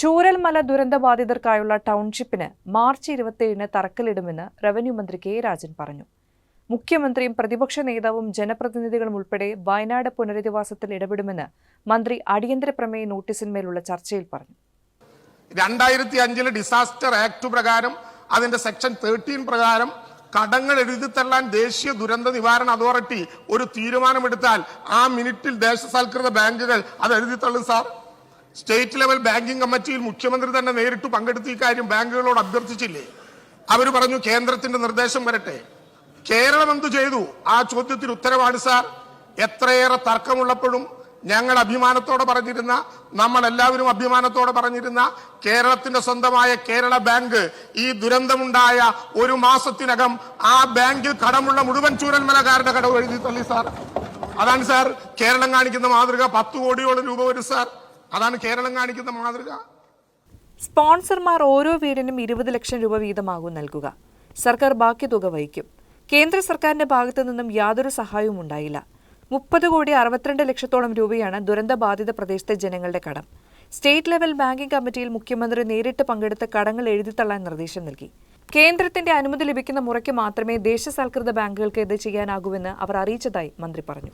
ചൂരൽമല ദുരന്തബാധിതർക്കായുള്ള ടൗൺഷിപ്പിന് മാർച്ച് ഇരുപത്തിയേഴിന് തറക്കല്ലിടുമെന്ന് റവന്യൂ മന്ത്രി കെ രാജൻ പറഞ്ഞു. മുഖ്യമന്ത്രിയും പ്രതിപക്ഷ നേതാവും ജനപ്രതിനിധികളും ഉൾപ്പെടെ വയനാട് പുനരധിവാസത്തിൽ ഇടപെടുമെന്ന് മന്ത്രി അടിയന്തര പ്രമേയ നോട്ടീസിന്മേലുള്ള ചർച്ചയിൽ പറഞ്ഞു. രണ്ടായിരത്തി അഞ്ചിലെ ഡിസാസ്റ്റർ ആക്ട് പ്രകാരം അതിന്റെ സെക്ഷൻ തേർട്ടീൻ പ്രകാരം കടങ്ങൾ എഴുതിത്തള്ളാൻ ദേശീയ ദുരന്ത നിവാരണ അതോറിറ്റി ഒരു തീരുമാനമെടുത്താൽ ആ മിനിറ്റിൽ ദേശസൽകൃത ബാങ്കുകൾ അത് എഴുതിത്തള്ളും സാർ. സ്റ്റേറ്റ് ലെവൽ ബാങ്കിങ് കമ്മിറ്റിയിൽ മുഖ്യമന്ത്രി തന്നെ നേരിട്ട് പങ്കെടുത്ത് ഈ കാര്യം ബാങ്കുകളോട് അഭ്യർത്ഥിച്ചില്ലേ? അവർ പറഞ്ഞു കേന്ദ്രത്തിന്റെ നിർദ്ദേശം വരട്ടെ. കേരളം എന്തു ചെയ്തു? ആ ചോദ്യത്തിന് ഉത്തരവാണ് സാർ. എത്രയേറെ തർക്കമുള്ളപ്പോഴും ഞങ്ങൾ അഭിമാനത്തോടെ പറഞ്ഞിരുന്ന നമ്മൾ എല്ലാവരും അഭിമാനത്തോടെ പറഞ്ഞിരുന്ന കേരളത്തിന്റെ സ്വന്തമായ കേരള ബാങ്ക് ഈ ദുരന്തമുണ്ടായ ഒരു മാസത്തിനകം ആ ബാങ്കിൽ കടമുള്ള മുഴുവൻ ചൂരൽമലക്കാരുടെ കടവ് എഴുതി തള്ളി സാർ. അതാണ് സാർ കേരളം കാണിക്കുന്ന മാതൃക. പത്ത് കോടിയോളം രൂപ വരും സാർ. അതാണ് കേരളം കാണിക്കുന്ന മാതൃക. സ്പോൺസർമാർ ഓരോ വീടിനും ഇരുപത് ലക്ഷം രൂപ വീതമാകും നൽകുക. സർക്കാർ ബാക്കി തുക വഹിക്കും. കേന്ദ്ര സർക്കാരിന്റെ ഭാഗത്തു നിന്നും യാതൊരു സഹായവും ഉണ്ടായില്ല. മുപ്പത് കോടി അറുപത്തിരണ്ട് ലക്ഷത്തോളം രൂപയാണ് ദുരന്തബാധിത പ്രദേശത്തെ ജനങ്ങളുടെ കടം. സ്റ്റേറ്റ് ലെവൽ ബാങ്കിംഗ് കമ്മിറ്റിയിൽ മുഖ്യമന്ത്രി നേരിട്ട് പങ്കെടുത്ത് കടങ്ങൾ എഴുതിത്തള്ളാൻ നിർദ്ദേശം നൽകി. കേന്ദ്രത്തിന്റെ അനുമതി ലഭിക്കുന്ന മുറയ്ക്ക് മാത്രമേ ദേശസൽകൃത ബാങ്കുകൾക്ക് ഇത് ചെയ്യാനാകൂവെന്ന് അവർ അറിയിച്ചതായി മന്ത്രി പറഞ്ഞു.